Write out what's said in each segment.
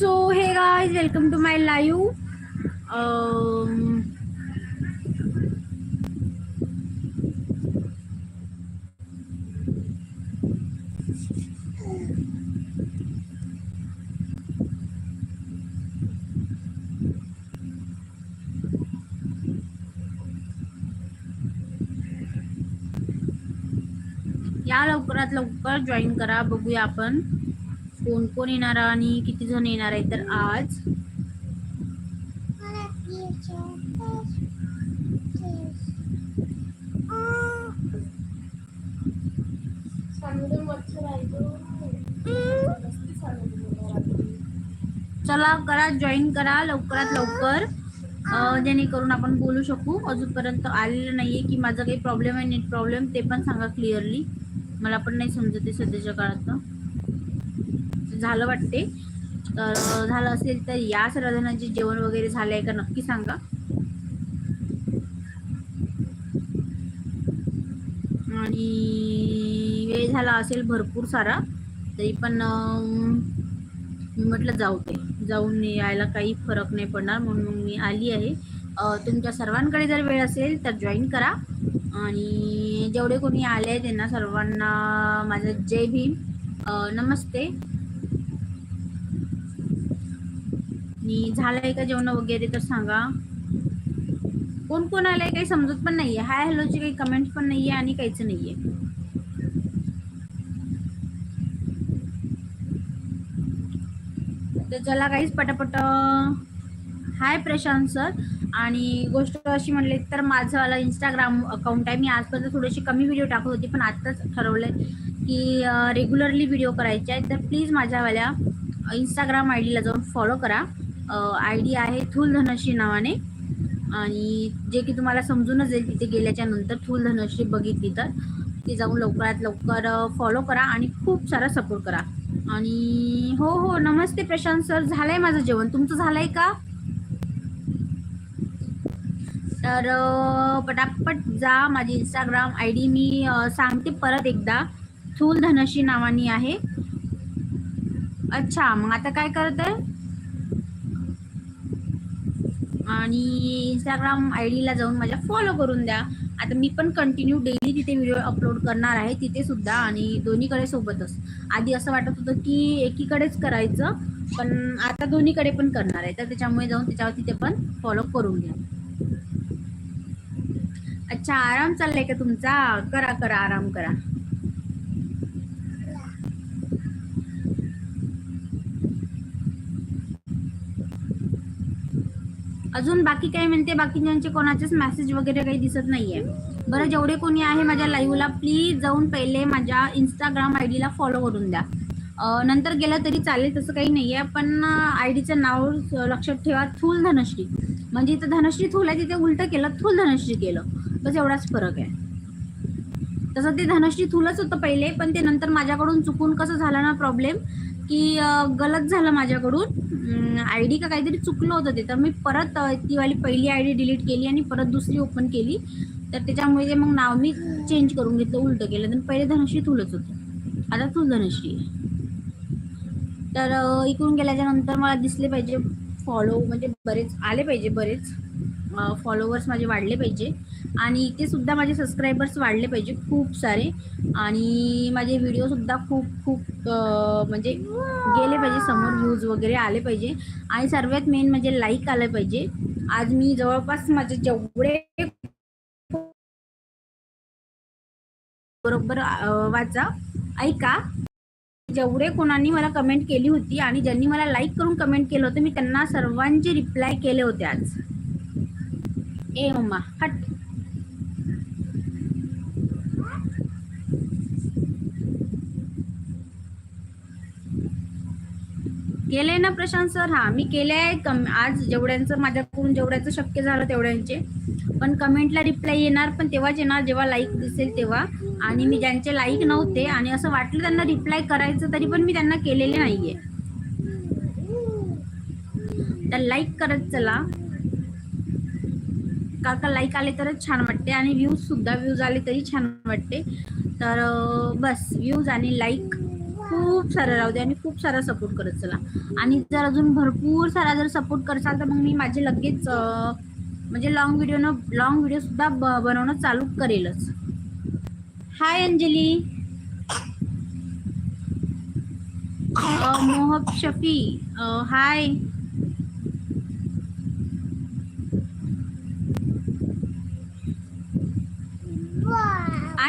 So hey guys welcome to my live या लवकरात लवकर जॉईन करा बघूया आपण. कोण कोण येणार आणि किती जण येणार आहे तर आज? चला करा जॉईन करा लवकरात लवकर. जेणेकरून आपण बोलू शकू. अजूनपर्यंत आलेलं नाहीये की माझा काही प्रॉब्लेम आहे नेट प्रॉब्लेम ते पण सांगा क्लिअरली मला पण नाही समजत आहे सध्याच्या काळात झालं वाटते. तर झालं असेल तर या सर्वजणांचे जेवण वगैरे झालं आहे का नक्की सांगा. आणि वेळ झाला असेल भरपूर सारा तरी पण मी म्हटलं जाऊ ते जाऊन यायला काही फरक नाही पडणार म्हणून मी आली आहे. तुमच्या सर्वांकडे जर वेळ असेल तर जॉईन करा. आणि जेवढे कोणी आले त्यांना सर्वांना माझं जय भीम. नमस्ते. आणि झालंय का जेवण वगैरे तर सांगा. कोण कोण आलंय काही समजत पण नाहीये. हाय हॅलोची काही कमेंट पण नाहीये आणि काहीच नाहीये. तर चला काहीच पटापट हाय प्रशांत सर. आणि गोष्ट अशी म्हणली तर माझंवाला इंस्टाग्राम अकाउंट आहे. मी आजपर्यंत थोडीशी कमी व्हिडिओ टाकत होती पण आत्ताच ठरवलं की रेग्युलरली व्हिडिओ करायचे आहेत. तर प्लीज माझ्यावाल्या इंस्टाग्राम आय डीला जाऊन फॉलो करा. आय डी आहे थूल धनश्री नावाने. आणि जे की तुम्हाला समजूनच येईल तिथे गेल्याच्यानंतर थुल धनश्री बघितली तर. ती जाऊन लवकरात लवकर फॉलो करा आणि खूप सारा सपोर्ट करा. आणि हो हो नमस्ते प्रशांत सर. झालंय माझं जेवण. तुमचं झालंय का? तर पटापट जा माझी इंस्टाग्राम आय डी मी सांगते परत एकदा. थूल धनश्री नावानी आहे. अच्छा मग आता काय करत आहे आणि इंस्टाग्राम आय डीला जाऊन माझ्या फॉलो करून द्या. आता मी पण कंटिन्यू डेली तिथे व्हिडिओ अपलोड करणार आहे तिथे सुद्धा आणि दोन्हीकडे सोबतच. आधी असं वाटत होतं की एकीकडेच करायचं पण आता दोन्हीकडे पण करणार आहे. तर त्याच्यामुळे जाऊन त्याच्यावर तिथे पण फॉलो करून घ्या. अच्छा आराम चाललाय का तुमचा? करा करा आराम करा. अजून बाकी काय म्हणते? बाकीच्यांचे कोणाचेच मेसेज वगैरे काही दिसत नाहीये. बरं जेवढे कोणी आहे माझ्या लाईव्हला प्लीज जाऊन पहिले माझ्या इंस्टाग्राम आय डीला फॉलो करून द्या. नंतर गेलं तरी चालेल तसं काही नाही आहे पण आय डीचं नाव लक्षात ठेवा थूल धनश्री. म्हणजे इथं धनश्री थूल आहे तिथे उलटं केलं थूल धनश्री केलं. बस एवढाच फरक आहे. तसं ते धनश्री थूलच होतं पहिले पण ते नंतर माझ्याकडून चुकून कसं झालं ना प्रॉब्लेम की गलत झालं माझ्याकडून. आय डी का काहीतरी चुकलं होतं ते. तर मी परत ती वाली पहिली आय डी डिलीट केली आणि परत दुसरी ओपन केली. तर त्याच्यामुळे ते मग नाव मी चेंज करून घेतलं उलटं केलं. तर पहिले धनश्री थुलच होतं. आता तू धनश्री आहे. तर इकडून गेल्याच्यानंतर मला दिसले पाहिजे फॉलो म्हणजे बरेच आले पाहिजे बरेच. फॉलोवर्स माझे वाढले पाहिजे. आणि इथेसुद्धा माझे सबस्क्रायबर्स वाढले पाहिजे खूप सारे. आणि माझे व्हिडिओसुद्धा खूप खूप म्हणजे गेले पाहिजे समोर व्ह्यूज वगैरे आले पाहिजे. आणि सर्वात मेन म्हणजे लाईक आलं पाहिजे. आज मी जवळपास माझे जेवढे बरोबर वाचा ऐका. जेवढे कोणांनी मला कमेंट केली होती आणि ज्यांनी मला लाईक करून कमेंट केलं होतं मी त्यांना सर्वांचे रिप्लाय केले होते आज. ए मम्मा हट केले ना प्रशांत सर? हा मी केले आहे कम आज जेवढ्यांचं माझ्याकडून जेवढ्याचं शक्य झालं तेवढ्यांचे. पण कमेंटला रिप्लाय येणार पण तेव्हाच येणार जेव्हा लाईक दिसेल तेव्हा. आणि मी ज्यांचे लाईक नव्हते आणि असं वाटलं त्यांना रिप्लाय करायचं तरी पण मी त्यांना केलेले नाहीये. तर लाईक करत चला. काका लाईक आले तरच छान वाटते आणि व्ह्यूज सुद्धा व्ह्यूज आले तरी छान वाटते. तर बस व्ह्यूज आणि लाईक खूप सारं राहू दे आणि खूप सारा सपोर्ट करत चला. आणि जर अजून भरपूर सारा जर सपोर्ट करसाल तर मग मी माझे लगेच म्हणजे लॉंग व्हिडिओनं लॉंग व्हिडिओसुद्धा ब बनवणं चालू करेलच. हाय अंजली. अं, मोहब शफी. हाय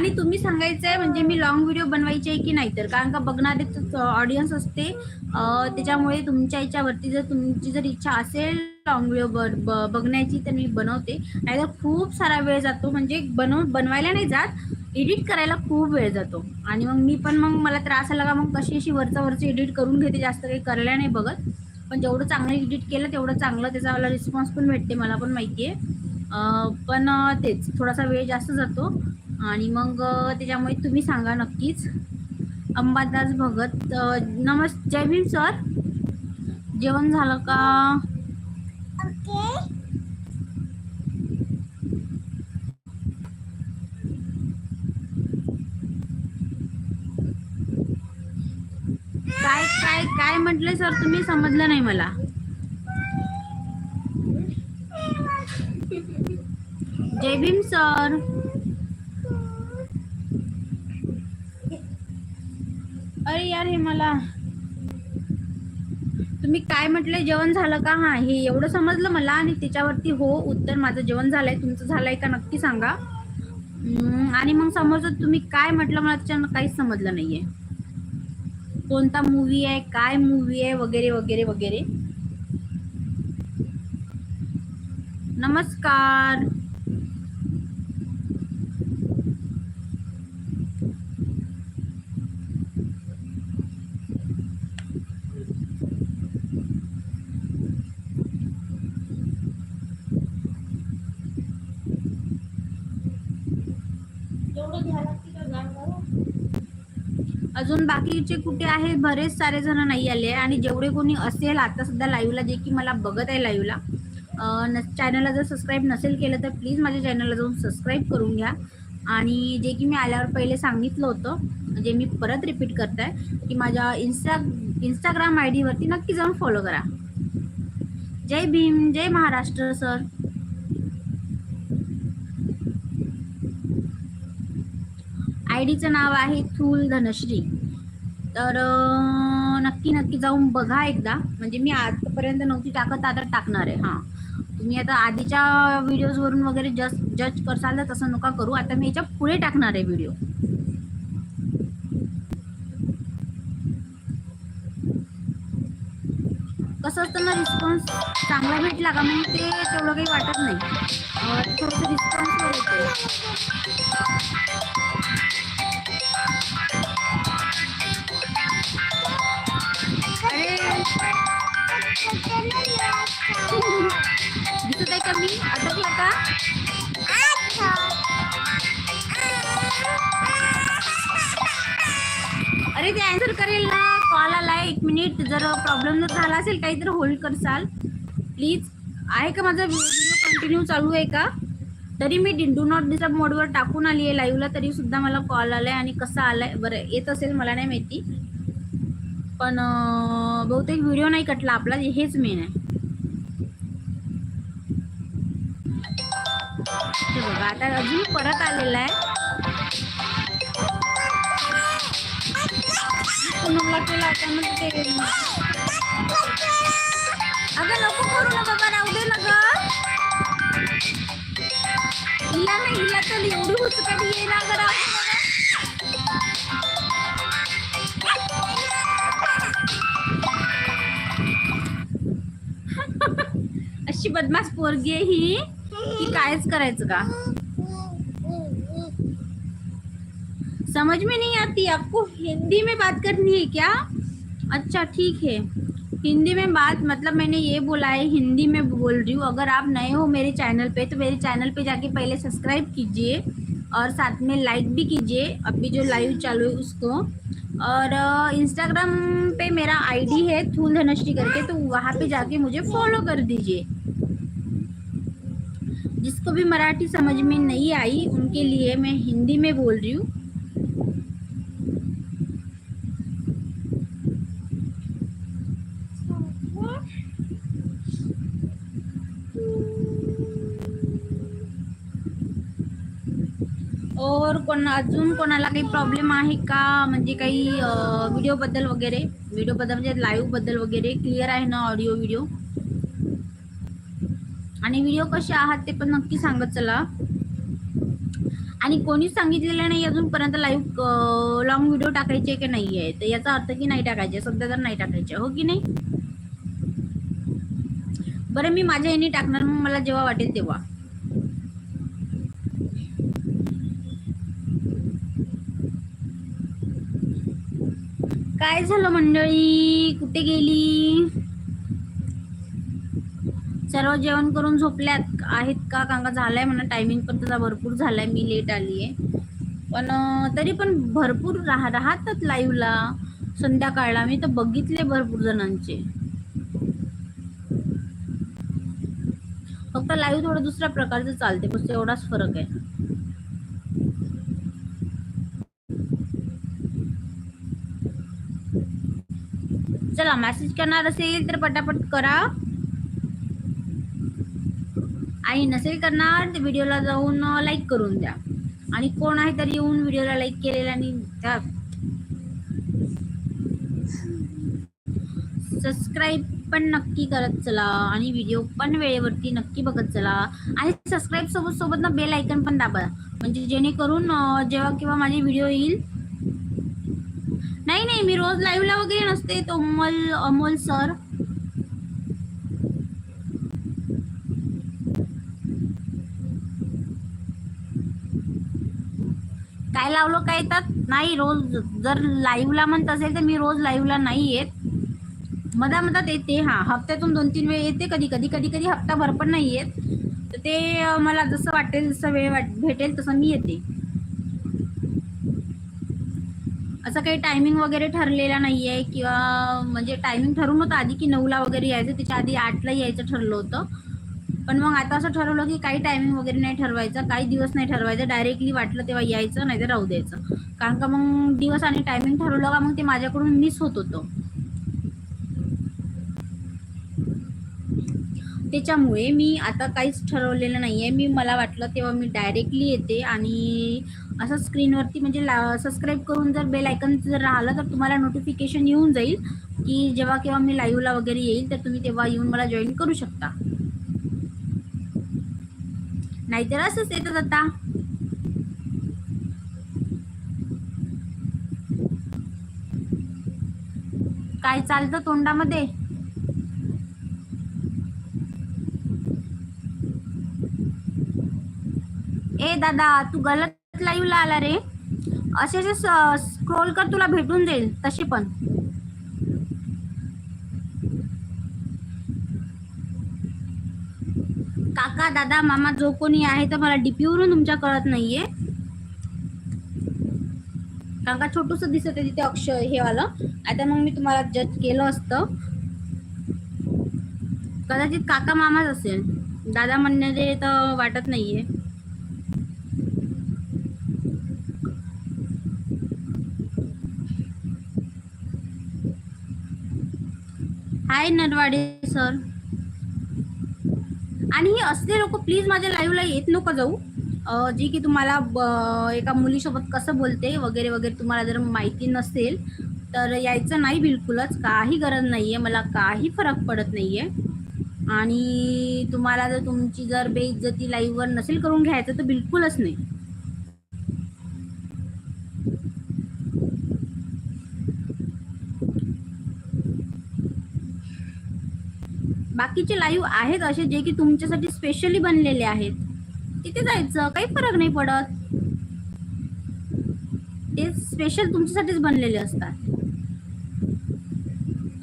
आणि तुम्ही सांगायचंय म्हणजे मी लॉंग व्हिडिओ बनवायचे आहे की नाही तर? कारण का बघणारे ऑडियन्स असते त्याच्यामुळे तुमच्या याच्यावरती जर तुमची जर इच्छा असेल लॉंग व्हिडिओ बघण्याची तर मी बनवते. नाहीतर खूप सारा वेळ जातो म्हणजे बनव बनवायला नाही जात एडिट करायला खूप वेळ जातो. आणि मग मी पण मग मला त्रास आला का मग कशी अशी वरचा वरची एडिट करून घेते जास्त काही करायला नाही बघत. पण जेवढं चांगलं एडिट केलं तेवढं चांगलं त्याचा मला रिस्पॉन्स पण भेटते मला पण माहिती आहे पण तेच थोडासा वेळ जास्त जातो. आणि मग त्याच्यामुळे तुम्ही सांगा नक्कीच. अंबादास भगत नमस् जय भीम सर. जेवण झालं का? काय काय काय म्हटले सर तुम्ही? समजलं नाही मला. जय भीम सर. अरे यार हे मला तुम्ही काय म्हटले? जेवण झालं का? हा हे एवढं समजलं मला आणि त्याच्यावरती हो उत्तर माझं जेवण झालंय. तुमचं झालंय का? नक्की सांगा. आणि मग समोरचं तुम्ही काय म्हटलं? मला त्याच्यानं काहीच समजलं नाहीये. कोणता मूवी आहे? काय मूवी आहे? वगैरे वगैरे वगैरे. नमस्कार. अजून बाकीचे कुठे आहे? बरेच सारे जण नाही आले. आणि जेवढे कोणी असेल आता सध्या लाईव्हला जे की मला बघत आहे लाईव्हला चॅनलला जर सबस्क्राईब नसेल केलं तर प्लीज माझ्या चॅनलला जाऊन सबस्क्राईब करून घ्या. आणि जे की मी आल्यावर पहिले सांगितलं होतं जे मी परत रिपीट करत आहे की माझ्या इन्स्टा इंस्टाग्राम आय डीवरती नक्की जाऊन फॉलो करा. जय भीम जय महाराष्ट्र सर आय डीचं नाव आहे थूल धनश्री. तर नक्की नक्की जाऊन बघा एकदा. म्हणजे मी आजपर्यंत नव्हती टाकत आता टाकणार आहे. हां. तुम्ही आता आधीच्या व्हिडिओजवरून वगैरे जस जज करसाल तर तसं नका करू. आता मी याच्यापुढे टाकणार आहे व्हिडिओ. कसं असतं ना रिस्पॉन्स चांगला भेटला का मग ते तेवढं काही वाटत नाही. थोडंसं रिस्पॉन्स येते का मी अटकला का? अरे ते आन्सर करेल ना. कॉल आलाय. एक मिनिट जर प्रॉब्लेम जर झाला असेल काही तर होल्ड करसाल. प्लीज आहे का माझा व्हिडिओ कंटिन्यू चालू आहे का? तरी मी डू नॉट डिस्टर्ब मोडवर टाकून आली आहे लाईव्हला तरी सुद्धा मला कॉल आलाय आणि कसा आलाय? बरं येत असेल मला नाही माहिती. पण बहुतेक व्हिडिओ नाही कटला. आपला हेच मेन आहे. हे बघा आता अजून परत आलेला आहे. पूनमला केला? होता ना ते अगं नको करू ना बाबा राहू दे ना ग. हिला ना हिला तर एवढी हुचकाटी ये ना ग. राहू अशी बदमाश पोरगी आहे ही. की समझ में नहीं आती? आपको हिंदी में बात करनी है क्या? अच्छा ठीक है। हिंदी में बात मतलब मैंने ये बोला है, हिंदी में बोल रही हूँ। अगर आप नए हो मेरे चैनल पे तो मेरे चैनल पे जाके पहले सब्सक्राइब कीजिए और साथ में लाइक भी कीजिए, अभी जो लाइव चालू है उसको। और इंस्टाग्राम पे मेरा आईडी है, थूल धनश्री करके तो वहाँ पे जाके मुझे फॉलो कर दीजिए। जिसको भी मराठी समझ में नहीं आई, उनके लिए मैं हिंदी में बोल रही हूँ। और कोण, अजून कोणाला काही प्रॉब्लेम आहे का? वीडियो बदल वगैरह वीडियो बदल लाइव बदल वगैरह क्लियर है ना ऑडियो वीडियो आणि व्हिडिओ कसे आहात ते पण नक्की सांगत चला. आणि कोणीच सांगितलेलं नाही अजूनपर्यंत लाईव्ह लॉंग व्हिडिओ टाकायचे की नाही आहे तर याचा अर्थ की नाही टाकायचे सध्या तर नाही टाकायचे. हो की नाही? बरं मी माझ्या याने टाकणार मग मला जेव्हा वाटेल तेव्हा. काय झालं मंडळी? कुठे गेली? सर्व जेवण करून झोपल्यात. आहेत का? कारण का झालाय म्हणा. टायमिंग पण त्याचा भरपूर झालाय. मी लेट आली आहे पण तरी पण भरपूर राह राहतात लाईव्हला संध्याकाळला. मी तर बघितले भरपूर जणांचे. फक्त लाईव्ह थोडं दुसऱ्या प्रकारचं चालते बस एवढाच फरक आहे. चला मेसेज करणार असेल तर पटापट करा. आणि नसेल करणार तर व्हिडिओला जाऊन लाईक करून द्या. आणि कोण आहे तर येऊन व्हिडिओला लाईक केलेला आणि सबस्क्राईब पण नक्की करत चला आणि व्हिडिओ पण वेळेवरती नक्की बघत चला. आणि सबस्क्राईब सोबत सोबत ना बेल आयकन पण दाबा. म्हणजे जेणेकरून जेव्हा केव्हा माझे व्हिडिओ येईल. नाही नाही मी रोज लाईव्हला वगैरे नसते तो अमोल अमोल सर काय लावलं काय तर नाही रोज जर लाईव्हला म्हणत असेल तर मी रोज लाईव्हला नाही येत. मधा मधात येते हा. हप्त्यातून दोन तीन वेळ येते कधी कधी कधी कधी हप्ताभर पण नाही येत. तर ते मला जसं वाटेल जसं वेळ वाट भेटेल तसं मी येते. असं काही टायमिंग वगैरे ठरलेला नाही आहे किंवा म्हणजे टायमिंग ठरवून होतं आधी की नऊला वगैरे यायचं. त्याच्या आधी आठला यायचं ठरलं होतं. पण मग आता असं ठरवलं की काही टायमिंग वगैरे नाही ठरवायचं काही दिवस नाही ठरवायचं डायरेक्टली वाटलं तेव्हा यायचं नाही तर राहू द्यायचं. कारण का मग दिवस आणि टायमिंग ठरवलं का मग ते माझ्याकडून मिस होत होतं. त्याच्यामुळे मी आता काहीच ठरवलेलं नाही आहे मी मला वाटलं तेव्हा मी डायरेक्टली येते आणि असं स्क्रीनवरती म्हणजे ला सबस्क्राईब करून जर बेल आयकन जर राहिलं तर तुम्हाला नोटिफिकेशन येऊन जाईल की जेव्हा केव्हा मी लाईव्हला वगैरे येईल तर तुम्ही तेव्हा येऊन मला जॉईन करू शकता. नाहीतर असंच येतात आता काय चालतं तोंडामध्ये ए दादा तू गलत लाईव्हला आला रे असे असे स्क्रोल कर तुला भेटून जाईल तसे पण काका दादा मामा जो कोणी आहे तर मला डीपीवरून तुमच्या कळत नाहीये. कारण का छोटूस दिसत आहे तिथे अक्षर हे वालं. आता मग मी तुम्हाला जज केलं असतं. कदाचित काका मामाच असेल. दादा म्हणण्याचे तर वाटत नाहीये. हाय नरवाडे सर आणि हे असले लोक प्लीज माझ्या लाईव्हला येत नको जाऊ. जी की तुम्हाला ब- एका मुलीसोबत कसं बोलते वगैरे वगैरे तुम्हाला जर माहिती नसेल तर यायचं नाही बिलकुलच. काही गरज नाही आहे मला काही फरक पडत नाही आहे आणि तुम्हाला जर तुमची जर बेइज्जती लाईव्हवर नसेल करून घ्यायचं तर बिलकुलच नाही. बाकीचे लाईव्ह आहेत असे जे की तुमच्यासाठी स्पेशली बनलेले आहेत. तिथे जायचं काही फरक नाही पडत. ते स्पेशल तुमच्यासाठीच बनलेले असतात.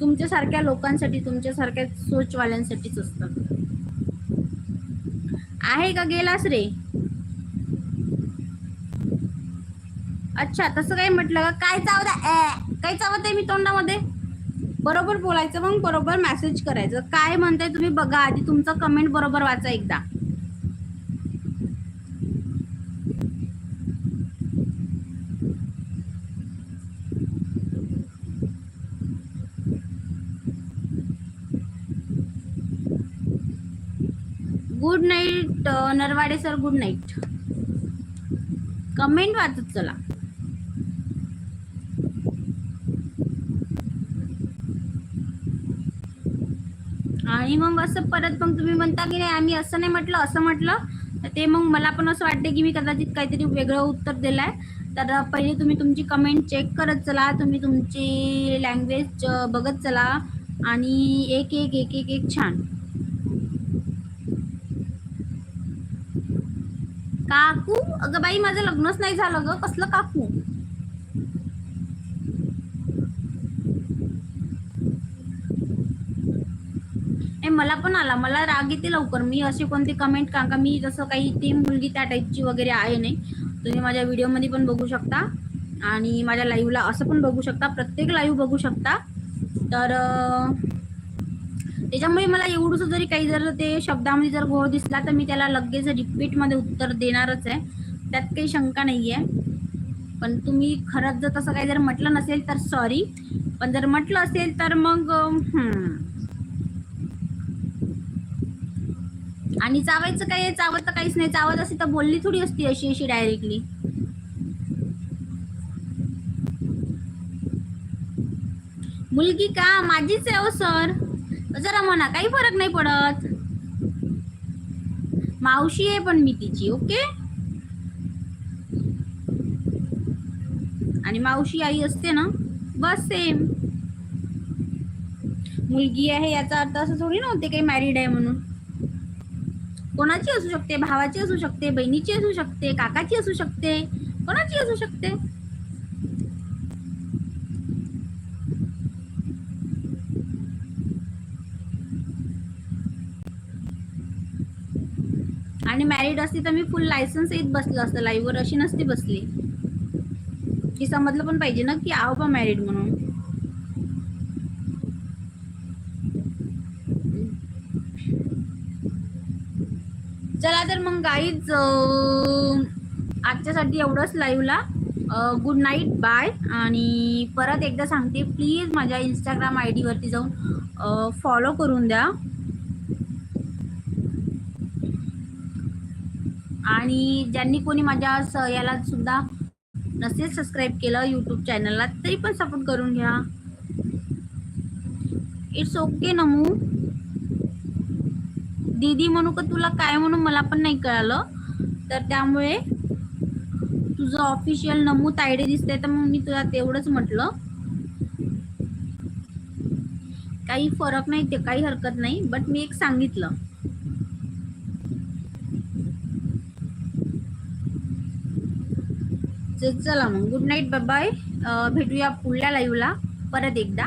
तुमच्यासारख्या लोकांसाठी तुमच्यासारख्या सोचवाल्यांसाठीच असतात. आहे का गेलास रे? अच्छा तसं काही म्हटलं का? काय चावत काय चावत आहे मी तोंडामध्ये? बरोबर बोलायचं मग बरोबर मेसेज करायचं. काय म्हणताय तुम्ही बघा आधी तुमचं कमेंट बरोबर वाचा एकदा. Good night Narwade sir good night comment वाचत चला आणि मग असं परत मग तुम्ही म्हणता की नाही आम्ही असं नाही म्हटलं असं म्हटलं तर ते मग मला पण असं वाटते की मी कदाचित काहीतरी वेगळं उत्तर दिलंय. तर पहिले तुम्ही तुमची कमेंट चेक करत चला तुम्ही तुमची लँग्वेज बघत चला. आणि एक एक एक एक एक छान. काकू? अगं बाई माझं लग्नच नाही झालं ग. कसलं काकू ए मला पण आला. मला राग येते लवकर. मी असे कोणते कमेंट का मी जसं काही ती मुलगी त्या टाईपची वगैरे आहे नाही. तुम्ही माझ्या व्हिडिओमध्ये पण बघू शकता. आणि माझ्या लाईव्हला असं पण बघू शकता. प्रत्येक लाईव्ह बघू शकता. तर त्याच्यामुळे मला एवढंसं जरी काही जर ते शब्दामध्ये जर घोळ दिसला तर मी त्याला लगेच रिपीटमध्ये उत्तर देणारच आहे. त्यात काही शंका नाही आहे पण तुम्ही खरंच जर तसं काही जर म्हटलं नसेल तर सॉरी पण जर म्हटलं असेल तर मग आणि चावायचं काय चावत तर काहीच नाही. चावत असे तर बोलली थोडी असती अशी अशी डायरेक्टली मुलगी का? माझीच आहे हो सर जरा म्हणा काही फरक नाही पडत. मावशी आहे पण मी तिची ओके आणि मावशी आई असते ना? बस सेम मुलगी आहे याचा अर्थ असं थोडी नव्हते काही मॅरिड आहे म्हणून. कोणाची असू शकते? भावाची असू शकते बहिणीची असू शकते काकाची असू शकते कोणाची असू शकते? आणि मॅरिड असती तर मी फुल लायसन्स येत बसलं असतं लाईव्हवर अशी नसती बसली. की समजलं पण पाहिजे ना की आहो बा मॅरिड म्हणून. चला तर मग गाईज आजच्यासाठी एवढंच लाईव्हला गुड नाईट बाय आणि परत एकदा सांगते प्लीज माझ्या इंस्टाग्राम आय डीवरती जाऊन फॉलो करून द्या. आणि ज्यांनी कोणी माझ्या स याला सुद्धा नसेल सबस्क्राईब केलं यूट्यूब चॅनलला तरी पण सपोर्ट करून घ्या. It's okay Namu. दीदी म्हणू का तुला काय म्हणून मला पण नाही कळालं. तर त्यामुळे तुझं ऑफिशियल नमू तायडे दिसते तर मग मी तुला तेवढंच म्हटलं. काही फरक नाही ते काही हरकत नाही बट मी एक सांगितलं. चला मग. गुड नाईट बाय भेटूया पुढल्या लाईव्हला परत एकदा.